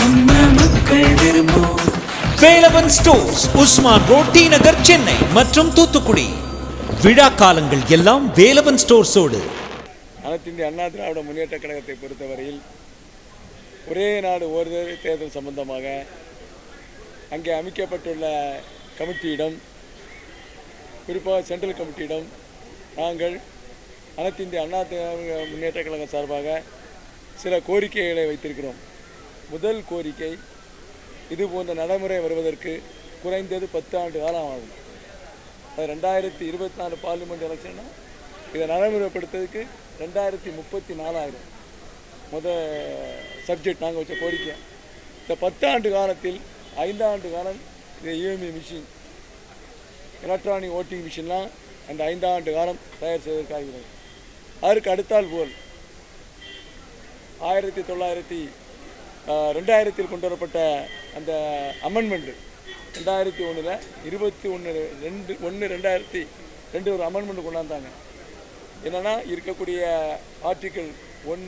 நம்ம மக்கள் விரும்பும் Velavan stores Usman road T Nagar Chennai மற்றும் தூத்துக்குடி. விழா காலங்கள் எல்லாம் வேலவன் ஸ்டோர்ஸோடு. அனைத்து இந்திய அண்ணா திராவிட முன்னேற்ற கழகத்தை பொறுத்தவரையில் ஒரே நாடு ஒரு தேர்தல் சம்பந்தமாக அங்கே அமைக்கப்பட்டுள்ள கமிட்டியிடம் குறிப்பாக சென்ட்ரல் கமிட்டியிடம் நாங்கள் அனைத்து இந்திய அண்ணா திராவிட முன்னேற்ற கழகம் சார்பாக சில கோரிக்கைகளை வைத்திருக்கிறோம். முதல் கோரிக்கை இது போன்ற நடைமுறை வருவதற்கு குறைந்தது பத்து ஆண்டு காலம் ஆகும். அது ரெண்டாயிரத்தி இருபத்தி நாலு பார்லிமெண்ட் எலெக்ஷன்னா இதை நடைமுறைப்படுத்துறதுக்கு ரெண்டாயிரத்தி முப்பத்தி நாலாயிரம். முத சப்ஜெக்ட் நாங்கள் வச்ச கோரிக்கை இந்த பத்தாண்டு காலத்தில் ஐந்தாண்டு காலம் இந்த இஎம்ஐ மிஷின் எலக்ட்ரானிக் ஓட்டிங் மிஷின்லாம் அந்த ஐந்தாண்டு காலம் தயார் செய்வதற்காகிறது அதற்கு அடுத்தால் போல் ஆயிரத்தி தொள்ளாயிரத்தி ரெண்டாயிரத்தில் கொண்டு வரப்பட்ட அந்த அமெண்ட்மெண்ட்டு ரெண்டாயிரத்தி ஒன்றில் இருபத்தி ஒன்று ரெண்டு ஒன்று ரெண்டாயிரத்தி ரெண்டு ஒரு அமெண்ட்மெண்ட் கொண்டாந்தாங்க. என்னென்னா இருக்கக்கூடிய article one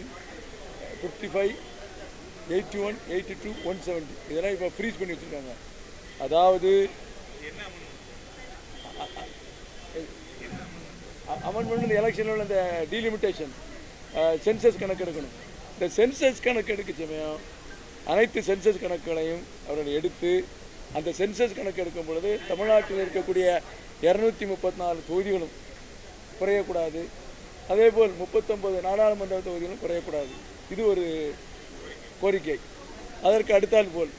fifty five eighty one eighty two one seventy இதெல்லாம் இப்போ ஃப்ரீஸ் பண்ணி வச்சுருக்காங்க. அதாவது அமெண்ட்மெண்ட் எலெக்ஷனில் இந்த டீலிமிட்டேஷன் சென்சஸ் கணக்கு எடுக்கணும் இந்த சென்சஸ் கணக்கு எடுக்க சமயம் அனைத்து சென்சஸ் கணக்குகளையும் அவர்கள் எடுத்து அந்த சென்சஸ் கணக்கு எடுக்கும் பொழுது தமிழ்நாட்டில் இருக்கக்கூடிய இரநூத்தி முப்பத்தி நாலு தொகுதிகளும் குறையக்கூடாது. அதேபோல் முப்பத்தொம்பது நாடாளுமன்ற தொகுதிகளும் குறையக்கூடாது. இது ஒரு கோரிக்கை. அதற்கு அடுத்தால் போல்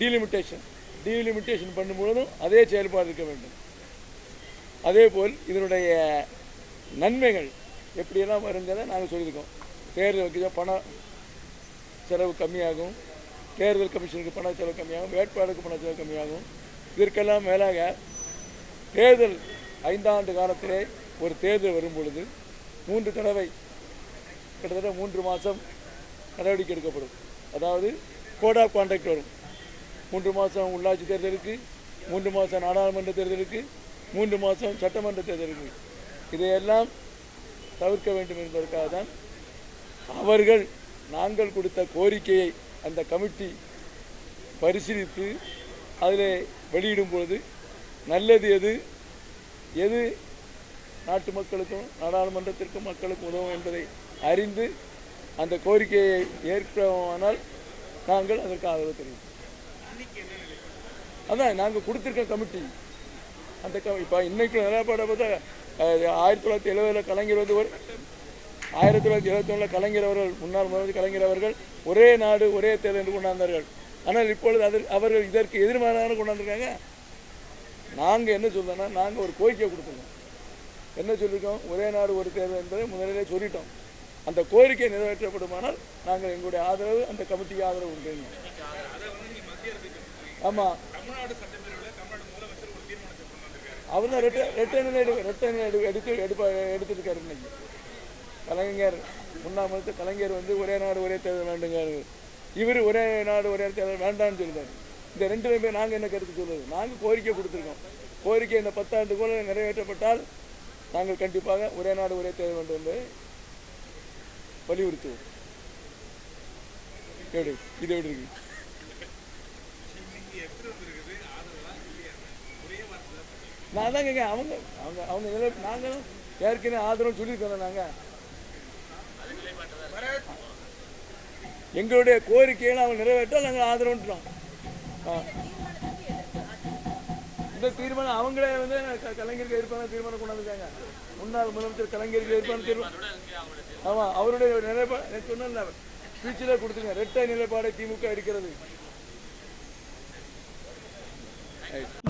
டீலிமிட்டேஷன் டீலிமிட்டேஷன் பண்ணும்பொழுதும் அதே செயல்பாடு இருக்க வேண்டும். அதேபோல் இதனுடைய நன்மைகள் எப்படியெல்லாம் வருங்கிறத நாங்கள் சொல்லியிருக்கோம். தேர்தல் வைக்க பணம் செலவு கம்மியாகும். தேர்தல் கமிஷனுக்கு பண செலவு கம்மியாகும். வேட்பாளருக்கு பண செலவு கம்மியாகும். இதற்கெல்லாம் மேலாக தேர்தல் ஐந்தாண்டு காலத்திலே ஒரு தேர்தல் வரும் பொழுது மூன்று தடவை கிட்டத்தட்ட மூன்று மாதம் நடவடிக்கை எடுக்கப்படும். அதாவது கோட் ஆஃப் கான்டாக்ட் வரும். மூன்று மாதம் உள்ளாட்சி தேர்தலுக்கு மூன்று மாதம் நாடாளுமன்ற தேர்தலுக்கு மூன்று மாதம் சட்டமன்ற தேர்தலுக்கு. இதையெல்லாம் தவிர்க்க வேண்டும் என்பதற்காக தான் அவர்கள் நாங்கள் கொடுத்த கோரிக்கையை அந்த கமிட்டி பரிசீலித்து அதில் வெளியிடும் பொழுது நல்லது எது? எது நாட்டு மக்களுக்கும் நாடாளுமன்றத்திற்கும் மக்களுக்கும் உதவும் என்பதை அறிந்து அந்த கோரிக்கையை ஏற்கமானால் நாங்கள் அதற்கு ஆதரவு தெரிவிப்போம். அதான் நாங்கள் கொடுத்துருக்க கமிட்டி. அந்த க இப்போ இன்னைக்கு நிலப்பாடை பார்த்தா ஆயிரத்தி தொள்ளாயிரத்தி எழுபதில் கலைஞர் வந்து ஒரு ஆயிரத்தி தொள்ளாயிரத்தி எழுபத்தி ஒன்றில் கலைஞர் அவர்கள் முன்னாள் முதலமைச்சர் கலைஞர் அவர்கள் ஒரே நாடு ஒரே தேர்தல் என்று கொண்டாந்தார்கள். ஆனால் இப்பொழுது அது அவர்கள் இதற்கு எதிர்மாறான கொண்டாந்துருக்காங்க. நாங்கள் என்ன சொல்றோம்னா நாங்கள் ஒரு கோரிக்கை கொடுத்துருக்கோம். என்ன சொல்லியிருக்கோம்? ஒரே நாடு ஒரு தேர்தல் என்பதை முதலிலே சொல்லிட்டோம். அந்த கோரிக்கை நிறைவேற்றப்படுமானால் நாங்கள் எங்களுடைய ஆதரவு அந்த கமிட்டிக்கு ஆதரவு உண்டு ஆமாம் அவர் தான் ரெட்ட ரெட்டனில் எடு எடு எடுத்து எடுப்பா எடுத்துருக்காரு இன்னைக்கு. கலைஞர் முன்னாள் முதலமைச்சர் கலைஞர் வந்து ஒரே நாடு ஒரே தேர்தல் வேண்டுங்காரு இவர் ஒரே நாடு ஒரே தேர்தல் வேண்டாம்னு சொல்லிட்டாரு. இந்த ரெண்டு பேர் நாங்கள் என்ன கருத்து சொல்லுது நாங்கள் கோரிக்கை கொடுத்துருக்கோம். கோரிக்கை இந்த பத்தாண்டுக்குள்ள நிறைவேற்றப்பட்டால் நாங்கள் கண்டிப்பாக ஒரே நாடு ஒரே தேர்தல் வேண்டும் என்பதை வலியுறுத்துவோம். எப்படி இது எப்படி இருக்கு? நான் தான் கேட்க அவங்க அவங்க அவங்க நாங்களும் ஏற்கனவே ஆதரவு சொல்லியிருக்கோம் நாங்கள் எங்களுடைய கோரிக்கையை அவங்க நிறைவேற்ற நாங்கள் ஆதரவுன்றோம். இந்த தீர்மானம் அவங்களே வந்து கலைஞர்கள் கலைஞருக்கு தீர்மானம் கொண்டு வந்திருக்காங்க முன்னாள் முதலமைச்சர் கலைஞருக்கு எதிர்ப்பான தீர்மானம் ஆமாம் அவருடைய நிலைப்பாடு சொன்ன ஸ்பீச்சில் கொடுத்துருங்க ரெட்டை நிலைப்பாடை திமுக எடுக்கிறது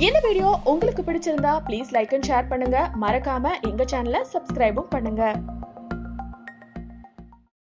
இந்த வீடியோ உங்களுக்கு பிடிச்சிருந்தா ப்ளீஸ் லைக் அண்ட் ஷேர் பண்ணுங்க. மறக்காம எங்க சேனலை சப்ஸ்கிரைபும் பண்ணுங்க.